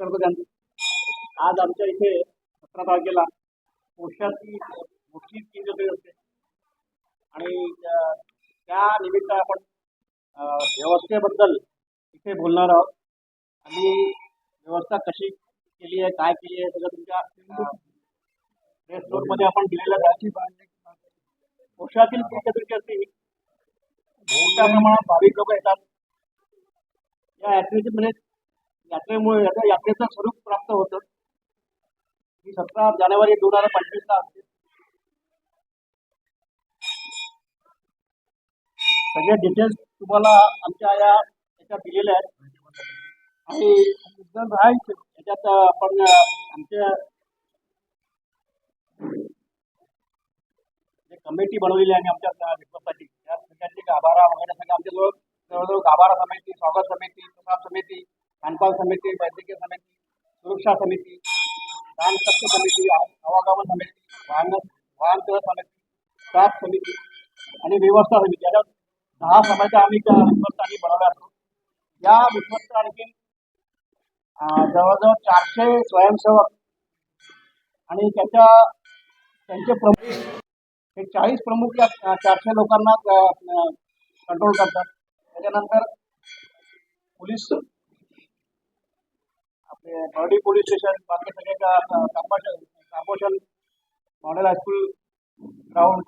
करतो त्यांचं आज आमच्या इथे सतरा तारखेला पोषाची मोठी तीन असते आणि त्या- निमित्त आपण व्यवस्थेबद्दल इथे बोलणार आहोत. आणि व्यवस्था कशी केली आहे काय केली आहे सगळं तुमच्या प्रेस नोटमध्ये आपण दिलेलं आहे. पोषातील तीन असते? मोठ्या प्रमाणात भाविक लोक येतात. या ऍक्टिव्हिटी मध्ये यात्रेमुळे यात्रा यात्रेचं स्वरूप प्राप्त होतं. ही सतरा जानेवारी दोन हजार पंचवीसला असते सगळे डिटेल्स तुम्हाला आमच्या या याच्यात दिलेल्या आहेत. आणि जर राहायचं याच्यात आपण आमच्या जे कमिटी बनवलेली आहे आमच्या विश्वासाठी त्या सगळ्यांचे गाभारा वगैरे सगळं आमच्याजवळ. जवळजवळ गाभारा समिती स्वागत समिती प्रसाद समिती खानपान समिती वैद्यकीय समिती सुरक्षा समिती दान सत्य समिती नवागावन समिती वाहन वाहन सेवा समिती सात समिती आणि व्यवस्था समिती. याच्यात दहा सभाच्या आम्ही त्या विश्वस्त आणि बनवल्या असतो. या विश्वस्त आणखी जवळजवळ चारशे स्वयंसेवक आणि त्याच्या त्यांचे प्रमुख हे चाळीस प्रमुख या चारशे लोकांना कंट्रोल करतात. त्याच्यानंतर पोलीस आपले बर्डी पोलीस स्टेशन बाकी सगळे कांबोशन कांबोशन मॉडेल हायस्कूल ग्राउंड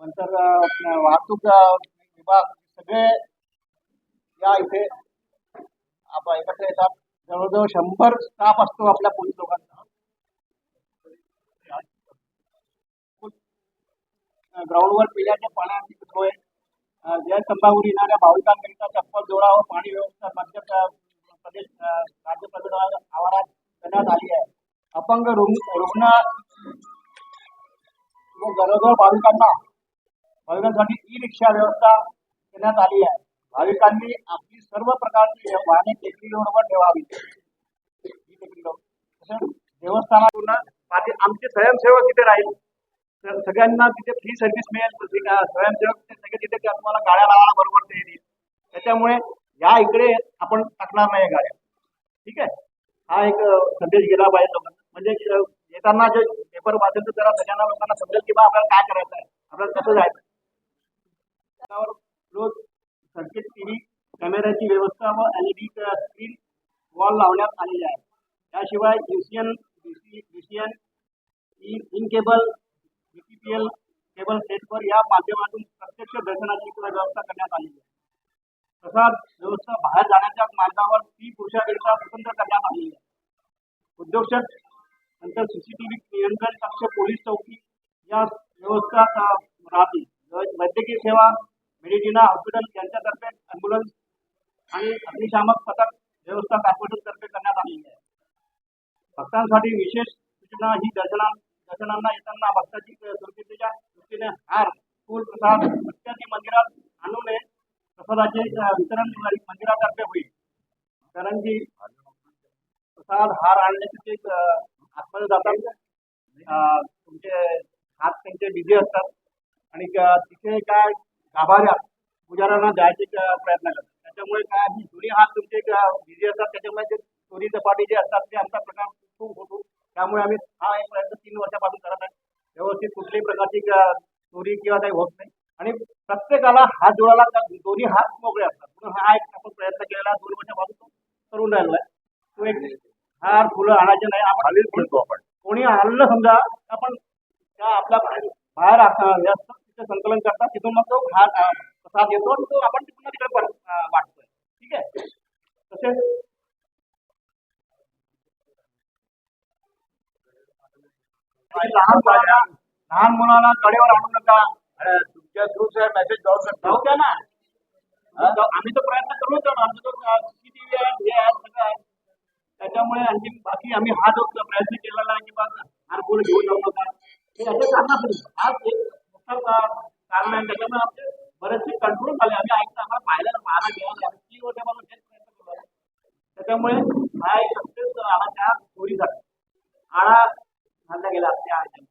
नंतर वाहतूक विभाग सगळे या इथे आपण एकत्र येतात. जवळजवळ शंभर स्टाफ असतो आपल्या पोलीस लोकांचा. ग्राउंडवर पिण्याच्या पाण्याची सोय अं, तंबाखू येणाऱ्या भाविकांकरिता चप्पल जोडा व पाणी व्यवस्था मद्य प्रदेश राज्य आवारात करण्यात आली आहे. अपंग रुग्ण व गरोदर भाविकांना भाविकांसाठी ई रिक्षा व्यवस्था करण्यात आली आहे. भाविकांनी आपली सर्व प्रकारची वाहने टेकडी रोडवर ठेवावी. देवस्थानातून आमचे स्वयंसेवक तिथे राहील. तर सगळ्यांना तिथे फ्री सर्व्हिस मिळेल. स्वयंसेवक सगळे तिथे तुम्हाला गाड्या लावायला बरोबर ते येतील त्याच्यामुळे या इकडे आपण टाकणार नाही गाड्या. ठीक आहे? हा एक संदेश गेला पाहिजे लोकांना. म्हणजे येताना जे पेपर वाचेल तर जरा सगळ्यांना लोकांना समजेल की बा आपल्याला काय करायचं आहे आपल्याला कसं जायचं त्यावर रोज सर्किट टीव्ही कॅमेऱ्याची व्यवस्था व एलईडी स्क्रीन वॉल लावण्यात आलेली आहे. त्याशिवाय UCN UCN in cable BPPL cable सेटवर या माध्यमातून प्रत्यक्ष दर्शनाची व्यवस्था करण्यात आलेली आहे. तसाच व्यवस्था बाहेर जाण्याच्या मार्गावर ती पुरुषाकरिता स्वतंत्र करण्यात आलेली आहे. उद्योजक नंतर सीसीटीव्ही नियंत्रण कक्ष पोलीस चौकी या व्यवस्था राहतील. वैद्यकीय सेवा मेडिटिना हॉस्पिटल यांच्यातर्फे अँब्युलन्स आणि अग्निशामक पथक व्यवस्था कॉर्पोरेशनतर्फे करण्यात आलेली आहे. भक्तांसाठी विशेष सूचना ही दर्शना दर्शनांना येताना भक्ताची सुरक्षितेच्या दृष्टीने हार फूल प्रसाद प्रसादाचे वितरण मंदिरातर्फे होईल. कारण की प्रसाद हार आणण्याचे ते आतमध्ये जातात तुमचे हात त्यांचे बिझी असतात आणि तिथे काय गाभाऱ्या पुजाऱ्यांना द्यायचे प्रयत्न करतात. त्याच्यामुळे काय ही हात तुमचे बिझी असतात त्याच्यामुळे ते चोरी चपाटी जे असतात ते आमचा प्रकार खूप होतो. त्यामुळे आम्ही हा एक प्रयत्न तीन वर्षापासून करत आहे. व्यवस्थित कुठल्याही प्रकारची चोरी किंवा काही होत नाही. प्रत्येकाला हात जोडायला दोन्ही हात मोकळे असतात. म्हणून हा एक आपण प्रयत्न केलेला दोन वर्षापासून तो करून राहिलो आहे. तो एक हार फुलं आणायचे नाही. आपण खालीच म्हणतो आपण. कोणी आणलं समजा आपण त्या आपल्या बाहेर तिथे संकलन करतात तिथून मग तो अ, प्रसाद येतो आणि तो आपण पुन्हा तिकडे वाटतोय. ठीक आहे? तसेच लहान मुलाला लहान मुलाला कडेवर आणू नका. तुमच्या थ्रू सर मेसेज जाऊ शकतो. जाऊ द्या ना. आम्ही तो प्रयत्न करू तर आमचं तो सीसीटीव्ही आहे हे आहे सगळं आहे. त्याच्यामुळे आणखी बाकी आम्ही हा जो प्रयत्न केलेला आहे की बा हारपूर घेऊन जाऊ नका. हे याचे कारण हा एक मोठं का- कारण आहे. त्याच्यामुळे आमचे बरेचसे कंट्रोल झाले. आम्ही ऐकतो आम्हाला पाहायला पाहायला गेला. तीन वर्षापासून हेच प्रयत्न राहिलो. त्याच्यामुळे हा एक सक्सेस आला त्या चोरीसाठी आळा घालला गेला त्या ह्याच्यात.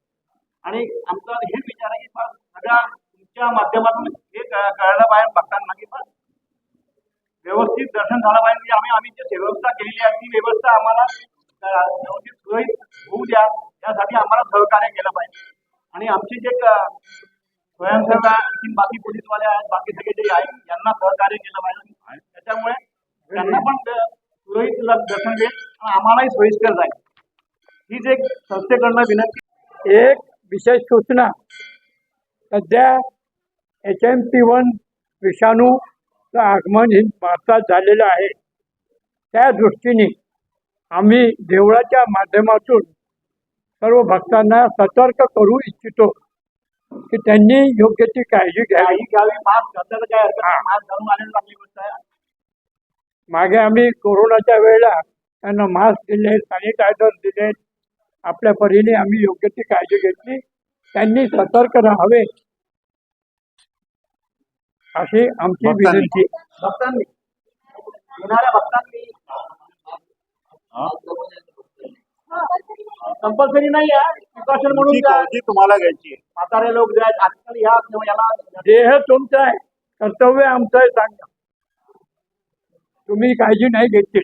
आणि आमचा हेच विचार आहे की बा सगळ्या तुमच्या माध्यमातून हे कळायला कळलं पाहिजे भक्तांना की बस व्यवस्थित दर्शन झालं पाहिजे. म्हणजे आम्ही आम्ही जी व्यवस्था केलेली आहे ती व्यवस्था आम्हाला व्यवस्थित सुरळीत होऊ द्या. यासाठी आम्हाला सहकार्य केलं पाहिजे. आणि आमची जे स्वयंसेवक आहे, आणखी बाकी पोलीसवाले आहेत बाकी सगळे जे आहेत यांना सहकार्य केलं पाहिजे. त्याच्यामुळे त्यांना पण सुरळीत दर्शन देईल आणि आम्हालाही सोयीस्कर जाईल. हीच एक संस्थेकडनं विनंती एक विशेष सूचना. सध्या एच एम पी वन विषाणूचं आगमन हे भारतात झालेलं आहे. त्या दृष्टीने आम्ही देवळाच्या माध्यमातून सर्व भक्तांना सतर्क करू इच्छितो की त्यांनी योग्य ती काळजी घ्यावी. घ्यावी मागे आम्ही कोरोनाच्या वेळेला त्यांना मास्क दिले सॅनिटायझर दिले. आपल्या परीने आम्ही योग्य ती काळजी घेतली. त्यांनी सतर्क राहावे. अशी आमची. विनंती भक्तांनी. येणाऱ्या भक्तांनी. कंपल्सरी नाही आहे. प्रिकॉशन म्हणून तुमची द्या. काळजी तुम्हाला घ्यायची आहे. म्हातारे लोक जे आहेत आजकाल ह्या याला देह तुमचा आहे कर्तव्य आमचं आहे सांगा. तुम्ही काळजी नाही घेतली